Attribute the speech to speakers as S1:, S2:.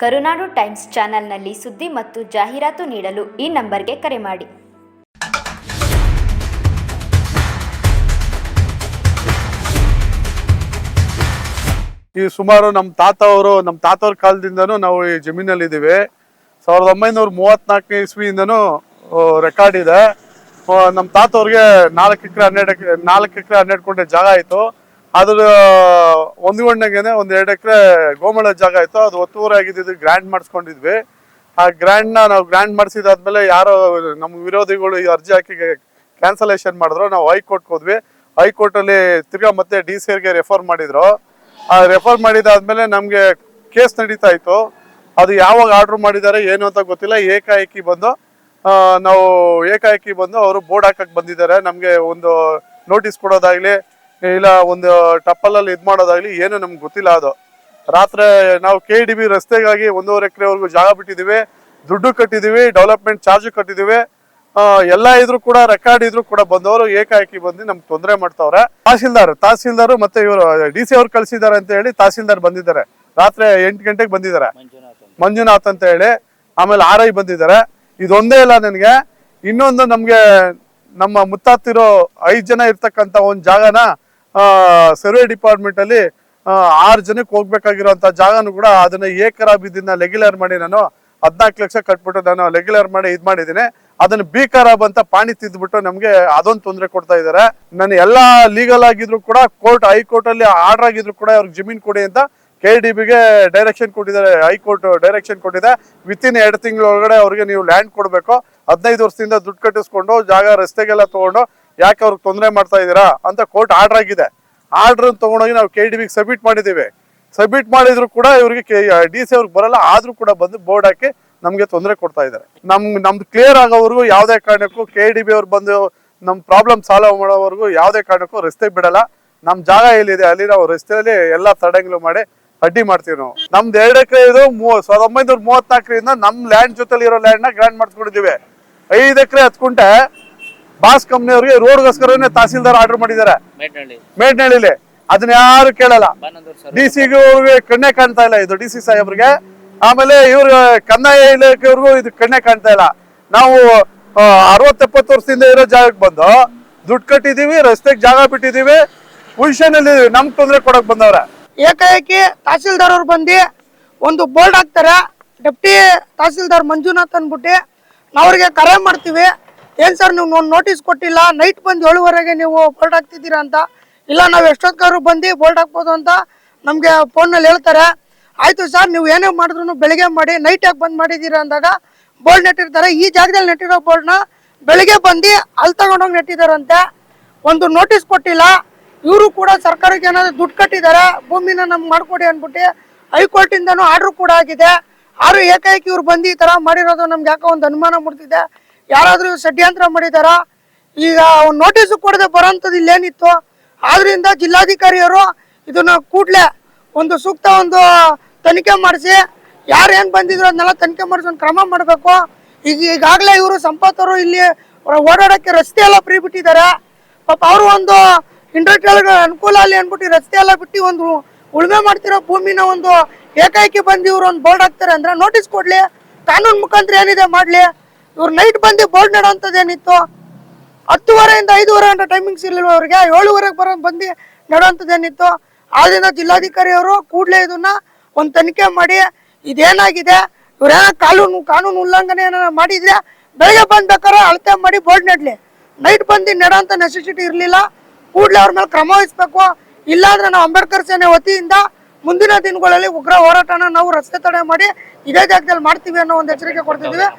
S1: ಕರುನಾಡು times ಚಾನೆಲ್ನಲ್ಲಿ ಸುದ್ದಿ ಮತ್ತು ಜಾಹೀರಾತು ನೀಡಲು ಈ ನಂಬರ್ಗೆ ಕರೆ ಮಾಡಿ.
S2: ಈ ಸುಮಾರು ನಮ್ಮ ತಾತ ಅವರು ನಮ್ಮ ತಾತವ್ರ ಕಾಲದಿಂದನೂ ನಾವು ಈ ಜಮೀನಲ್ಲಿದ್ದೀವಿ. ಸಾವಿರದ ಒಂಬೈನೂರ ಮೂವತ್ನಾಲ್ಕನೇ ಇಸ್ವಿಯಿಂದನೂ ರೆಕಾರ್ಡ್ ಇದೆ. ನಮ್ಮ ತಾತವ್ರಿಗೆ ನಾಲ್ಕು ಎಕರೆ ಹನ್ನೆರಡು ನಾಲ್ಕು ಎಕರೆ ಹನ್ನೆರಡು ಕೊಂಡೆ ಜಾಗ ಆಯಿತು. ಅದ್ರ ಹೊಂದ್ಕೊಂಡಂಗೆನೆ ಒಂದು ಎರಡು ಎಕರೆ ಗೋಮಳ ಜಾಗ ಆಯಿತು ಅದು ಒತ್ತುವರಿ ಆಗಿದ್ದು ಗ್ರ್ಯಾಂಡ್ ಮಾಡಿಸ್ಕೊಂಡಿದ್ವಿ. ಆ ಗ್ರ್ಯಾಂಡ್ನ ನಾವು ಗ್ರ್ಯಾಂಡ್ ಮಾಡಿಸಿದಾದ್ಮೇಲೆ ಯಾರೋ ನಮ್ಮ ವಿರೋಧಿಗಳು ಈ ಅರ್ಜಿ ಹಾಕಿ ಕ್ಯಾನ್ಸಲೇಷನ್ ಮಾಡಿದ್ರು. ನಾವು ಹೈಕೋರ್ಟ್ಗೆ ಹೋದ್ವಿ. ಹೈಕೋರ್ಟಲ್ಲಿ ತಿರ್ಗಾ ಮತ್ತೆ ಡಿ ಸಿ ರೆಫರ್ ಮಾಡಿದ್ರು. ಆ ರೆಫರ್ ಮಾಡಿದಾದ್ಮೇಲೆ ನಮಗೆ ಕೇಸ್ ನಡೀತಾ ಇತ್ತು. ಅದು ಯಾವಾಗ ಆರ್ಡರ್ ಮಾಡಿದ್ದಾರೆ ಏನು ಅಂತ ಗೊತ್ತಿಲ್ಲ. ಏಕಾಏಕಿ ಬಂದು ನಾವು ಏಕಾಏಕಿ ಬಂದು ಅವರು ಬೋರ್ಡ್ ಹಾಕಕ್ಕೆ ಬಂದಿದ್ದಾರೆ. ನಮಗೆ ಒಂದು ನೋಟಿಸ್ ಕೊಡೋದಾಗ್ಲಿ ಇಲ್ಲ, ಒಂದು ಟಪ್ಪಲಲ್ಲಿ ಇದು ಮಾಡೋದಾಗ್ಲಿ ಏನು ನಮ್ಗೆ ಗೊತ್ತಿಲ್ಲ ಅದು. ರಾತ್ರಿ ನಾವು ಕೆ ಡಿ ಬಿ ರಸ್ತೆಗಾಗಿ ಒಂದೂವರೆ ಎಕರೆವರೆಗೂ ಜಾಗ ಬಿಟ್ಟಿದ್ದೀವಿ, ದುಡ್ಡು ಕಟ್ಟಿದ್ದೀವಿ ಡೆವಲಪ್ಮೆಂಟ್ ಚಾರ್ಜ್ ಕಟ್ಟಿದ್ದೀವಿ. ಎಲ್ಲ ಇದ್ರು ಕೂಡ ರೆಕಾರ್ಡ್ ಇದ್ರು ಕೂಡ ಬಂದವರು ಏಕಾಏಕಿ ಬಂದು ನಮ್ಗೆ ತೊಂದರೆ ಮಾಡ್ತಾವ್ರೆ. ತಹಸೀಲ್ದಾರ್ ತಹಸೀಲ್ದಾರ್ ಮತ್ತೆ ಇವರು ಡಿ ಸಿ ಅವ್ರು ಕಳಿಸಿದ್ದಾರೆ ಅಂತ ಹೇಳಿ ತಹಸೀಲ್ದಾರ್ ಬಂದಿದ್ದಾರೆ. ರಾತ್ರಿ ಎಂಟು ಗಂಟೆಗೆ ಬಂದಿದ್ದಾರೆ. ಮಂಜುನಾಥ್ ಅಂತ ಹೇಳಿ. ಆಮೇಲೆ ಆರ್ ಐ ಬಂದಿದ್ದಾರೆ. ಇದೊಂದೇ ಇಲ್ಲ ನನಗೆ. ಇನ್ನೊಂದು ನಮಗೆ ನಮ್ಮ ಮುತ್ತಾತಿರೋ ಐದು ಜನ ಇರ್ತಕ್ಕಂತ ಒಂದು ಜಾಗನ ಸರ್ವೆ ಡಿಪಾರ್ಟ್ಮೆಂಟ್ ಅಲ್ಲಿ ಆರು ಜನಕ್ಕೆ ಹೋಗ್ಬೇಕಾಗಿರೋಂಥ ಜಾಗನು ಕೂಡ ಅದನ್ನ ಏಕರಾಬಿದ್ದನ್ನ ಲೆಗ್ಯುಲರ್ ಮಾಡಿ ನಾನು ಹದ್ನಾಲ್ಕು ಲಕ್ಷ ಕಟ್ಬಿಟ್ಟು ನಾನು ಲೆಗ್ಯುಲರ್ ಮಾಡಿ ಇದ್ ಮಾಡಿದ್ದೀನಿ. ಅದನ್ನ ಬೀಕರಾಬ್ ಅಂತ ಪಾಣಿ ತಿದ್ದುಬಿಟ್ಟು ನಮ್ಗೆ ಅದೊಂದು ತೊಂದರೆ ಕೊಡ್ತಾ ಇದ್ದಾರೆ. ನಾನು ಎಲ್ಲಾ ಲೀಗಲ್ ಆಗಿದ್ರು ಕೂಡ, ಕೋರ್ಟ್, ಹೈಕೋರ್ಟ್ ಅಲ್ಲಿ ಆರ್ಡರ್ ಆಗಿದ್ರು ಕೂಡ ಅವ್ರಿಗೆ ಜಮೀನ್ ಕೊಡಿ ಅಂತ ಕೆ ಡಿ ಬಿಗೆ ಡೈರೆಕ್ಷನ್ ಕೊಟ್ಟಿದ್ದಾರೆ. ಹೈಕೋರ್ಟ್ ಡೈರೆಕ್ಷನ್ ಕೊಟ್ಟಿದೆ. ವಿತ್ ಇನ್ ಎರಡು ತಿಂಗಳ ಒಳಗಡೆ ಅವ್ರಿಗೆ ನೀವು ಲ್ಯಾಂಡ್ ಕೊಡಬೇಕು. ಹದಿನೈದು ವರ್ಷದಿಂದ ದುಡ್ಡು ಕಟ್ಟಿಸ್ಕೊಂಡು, ಜಾಗ ರಸ್ತೆಗೆಲ್ಲ ತಗೊಂಡು ಯಾಕೆ ಅವ್ರಿಗೆ ತೊಂದರೆ ಮಾಡ್ತಾ ಇದ್ದೀರಾ ಅಂತ ಕೋರ್ಟ್ ಆರ್ಡರ್ ಆಗಿದೆ. ಆರ್ಡರ್ ತಗೊಂಡೋಗಿ ನಾವು ಕೆ ಡಿ ಬಿಗೆ ಸಬ್ಮಿಟ್ ಮಾಡಿದ್ದೀವಿ. ಸಬ್ಮಿಟ್ ಮಾಡಿದ್ರು ಕೂಡ ಇವ್ರಿಗೆ ಡಿ ಸಿ ಅವ್ರಿಗೆ ಬರಲ್ಲ, ಆದ್ರೂ ಕೂಡ ಬಂದು ಬೋರ್ಡ್ ಹಾಕಿ ನಮಗೆ ತೊಂದರೆ ಕೊಡ್ತಾ ಇದ್ದಾರೆ. ನಮ್, ನಮ್ದು ಕ್ಲಿಯರ್ ಆಗೋವರೆಗೂ ಯಾವುದೇ ಕಾರಣಕ್ಕೂ ಕೆ ಡಿ ಬಿ ಅವ್ರು ಬಂದು ನಮ್ಮ ಪ್ರಾಬ್ಲಮ್ ಸಾಲ್ವ್ ಮಾಡೋವರೆಗೂ ಯಾವುದೇ ಕಾರಣಕ್ಕೂ ರಸ್ತೆ ಬಿಡಲ್ಲ. ನಮ್ಮ ಜಾಗ ಎಲ್ಲಿದೆ, ಅಲ್ಲಿ ನಾವು ರಸ್ತೆಯಲ್ಲಿ ಎಲ್ಲಾ ತಡೆಗಳು ಮಾಡಿ ಅಡ್ಡಿ ಮಾಡ್ತೀವಿ ನಾವು. ನಮ್ದು ಎರಡು ಎಕರೆ ಇದು ಸಾವಿರದ ಒಂಬೈನೂರ ಮೂವತ್ನಾಲ್ಕರಿಂದ ನಮ್ಮ ಲ್ಯಾಂಡ್ ಜೊತೆಲಿ ಇರೋ ಲ್ಯಾಂಡ್ನ ಗ್ರಾಂಡ್ ಮಾಡಿಸ್ಕೊಂಡಿದ್ದೀವಿ. ಐದು ಎಕರೆ ಹತ್ಕುಂಟೆ ಬಾಸ್ ಕಂಪ್ನಿಯವ್ರಿಗೆ ರೋಡ್ಗೋಸ್ಕರನೇ ತಹಸೀಲ್ದಾರ್ ಆರ್ಡರ್ ಮಾಡಿದ್ದಾರೆ.
S3: ಮೇಟ್ನಳ್ಳಿ
S2: ಮೇಡ್ನಳ್ಳಿಲಿ ಅದನ್ನ ಯಾರು ಕೇಳಲ್ಲ. ಡಿ ಸಿಗೂ ಕಣ್ಣೆ ಕಾಣ್ತಾ ಇಲ್ಲ ಇದು ಡಿ ಸಿ ಸಾಹೇಬ್ರಿಗೆ. ಆಮೇಲೆ ಇವ್ರ ಕಂದಾಯ ಇಲಾಖೆಯವ್ರಿಗೂ ಇದು ಕಣ್ಣೆ ಕಾಣ್ತಾ ಇಲ್ಲ. ನಾವು ಅರವತ್ತೆಪ್ಪತ್ತು ವರ್ಷದಿಂದ ಇರೋ ಜಾಗಕ್ಕೆ ಬಂದು ದುಡ್ಡು ಕಟ್ಟಿದೀವಿ ರಸ್ತೆಗೆ ಜಾಗ ಬಿಟ್ಟಿದೀವಿ. ಪೊಸಿಷನ್ ಅಲ್ಲಿ ನಮ್ಗೆ ತೊಂದರೆ ಕೊಡಕ್ ಬಂದವ್ರೆ.
S4: ಏಕಾಏಕಿ ತಹಸೀಲ್ದಾರ್ ಅವ್ರು ಬಂದು ಒಂದು ಬೋರ್ಡ್ ಹಾಕ್ತಾರೆ. ಡೆಪ್ಟಿ ತಹಸೀಲ್ದಾರ್ ಮಂಜುನಾಥ್ ಅಂದ್ಬಿಟ್ಟು ನಾವು ಅವ್ರಿಗೆ ಕರೆ ಮಾಡ್ತೀವಿ. ಏನು ಸರ್ ನೀವು ನೋಟಿಸ್ ಕೊಟ್ಟಿಲ್ಲ? ನೈಟ್ ಬಂದು ಏಳುವರೆಗೆ ನೀವು ಬೋರ್ಡ್ ಹಾಕ್ತಿದ್ದೀರಾ ಅಂತ? ಇಲ್ಲ, ನಾವು ಎಷ್ಟೊತ್ತಾದ್ರು ಬಂದು ಬೋರ್ಡ್ ಹಾಕ್ಬೋದು ಅಂತ ನಮಗೆ ನಲ್ಲಿ ಹೇಳ್ತಾರೆ. ಆಯಿತು ಸರ್, ನೀವು ಏನೇ ಮಾಡಿದ್ರು ಬೆಳಿಗ್ಗೆ ಮಾಡಿ ನೈಟ್ ಯಾಕೆ ಬಂದ್ ಮಾಡಿದ್ದೀರಾ ಅಂದಾಗ ಬೋರ್ಡ್ ನೆಟ್ಟಿರ್ತಾರೆ. ಈ ಜಾಗದಲ್ಲಿ ನೆಟ್ಟಿರೋ ಬೋರ್ಡ್ನ ಬೆಳಿಗ್ಗೆ ಬಂದು ಅಲ್ಲಿ ತಗೊಂಡೋಗಿ ನೆಟ್ಟಿದಾರಂತೆ ಒಂದು ನೋಟಿಸ್ ಕೊಟ್ಟಿಲ್ಲ. ಇವರು ಕೂಡ ಸರ್ಕಾರಕ್ಕೆ ಏನಾದ್ರು ದುಡ್ಡು ಕಟ್ಟಿದ್ದಾರೆ, ಭೂಮಿನ ನಮ್ಗೆ ಮಾಡ್ಕೊಡಿ ಅಂದ್ಬಿಟ್ಟು ಹೈಕೋರ್ಟ್ ಇಂದನೂ ಆರ್ಡರ್ ಕೂಡ ಆಗಿದೆ. ಆದ್ರೂ ಏಕಾಏಕಿ ಇವ್ರು ಬಂದು ಈ ತರ ಮಾಡಿರೋದು ನಮ್ಗೆ ಯಾಕೋ ಒಂದು ಅನುಮಾನ ಮೂಡ್ತಿದೆ. ಯಾರಾದ್ರೂ ಷಡ್ಯಂತ್ರ ಮಾಡಿದಾರ? ಈಗ ನೋಟಿಸ್ ಕೊಡದೆ ಬರೋಂಥದ್ದು ಇಲ್ಲೇನಿತ್ತು. ಆದ್ರಿಂದ ಜಿಲ್ಲಾಧಿಕಾರಿಯವರು ಇದನ್ನ ಕೂಡಲೇ ಒಂದು ಸೂಕ್ತ ಒಂದು ತನಿಖೆ ಮಾಡಿಸಿ, ಯಾರು ಏನು ಬಂದಿದ್ರು ಅದನ್ನೆಲ್ಲ ತನಿಖೆ ಮಾಡಿಸಿ ಒಂದು ಕ್ರಮ ಮಾಡಬೇಕು. ಈಗ ಈಗಾಗಲೇ ಇವರು ಸಂಪತ್ತರು ಇಲ್ಲಿ ಓಡಾಡೋಕ್ಕೆ ರಸ್ತೆ ಎಲ್ಲ ಫ್ರೀ ಬಿಟ್ಟಿದ್ದಾರೆ ಪಾಪ ಅವರು ಒಂದು ಇಂಡಸ್ಟ್ರಿಯಲ್ ಅನುಕೂಲ ಅಲ್ಲಿ ಅಂದ್ಬಿಟ್ಟು ರಸ್ತೆ ಎಲ್ಲ ಬಿಟ್ಟು ಒಂದು ಉಳುಮೆ ಮಾಡ್ತಿರೋ ಭೂಮಿನ ಒಂದು ಏಕಾಏಕಿ ಬಂದು ಇವರು ಒಂದು ಬೋರ್ಡ್ ಹಾಕ್ತಾರೆ ಅಂದ್ರೆ ನೋಟಿಸ್ ಕೊಡ್ಲಿ. ಕಾನೂನು ಮುಖಾಂತರ ಏನಿದೆ ಮಾಡ್ಲಿ. ಇವ್ರು ನೈಟ್ ಬಂದು ಬೋರ್ಡ್ ನಡೋಂಥದ್ದು ಏನಿತ್ತು? ಹತ್ತುವರೆಯಿಂದ ಐದುವರೆ ಗಂಟೆ ಟೈಮಿಂಗ್ಸ್ ಇರಲಿಲ್ಲ ಅವ್ರಿಗೆ? ಏಳುವರೆಗೆ ಬರೋ ಬಂದು ನೆಡೋಂಥದ್ದು ಏನಿತ್ತು? ಆದ್ರಿಂದ ಜಿಲ್ಲಾಧಿಕಾರಿ ಅವರು ಕೂಡಲೇ ಇದನ್ನ ಒಂದು ತನಿಖೆ ಮಾಡಿ, ಇದೇನಾಗಿದೆ? ಇವ್ರೇನ ಕಾನೂನು ಕಾನೂನು ಉಲ್ಲಂಘನೆ ಏನಾರ ಮಾಡಿದ್ರೆ ಬೆಳಗ್ಗೆ ಬಂದು ಬೇಕಾದ್ರೆ ಅಳತೆ ಮಾಡಿ ಬೋರ್ಡ್ ನೆಡಲಿ. ನೈಟ್ ಬಂದು ನೆಡೋಂಥ ನೆಸೆಸಿಟಿ ಇರಲಿಲ್ಲ. ಕೂಡಲೇ ಅವ್ರ ಮೇಲೆ ಕ್ರಮ ವಹಿಸ್ಬೇಕು. ಇಲ್ಲಾಂದ್ರೆ ನಾವು ಅಂಬೇಡ್ಕರ್ ಸೇನೆ ವತಿಯಿಂದ ಮುಂದಿನ ದಿನಗಳಲ್ಲಿ ಉಗ್ರ ಹೋರಾಟನ ನಾವು ರಸ್ತೆ ತಡೆ ಮಾಡಿ ಇದೇ ಜಾಗದಲ್ಲಿ ಮಾಡ್ತೀವಿ ಅನ್ನೋ ಒಂದು ಎಚ್ಚರಿಕೆ ಕೊಡ್ತಿದ್ವಿ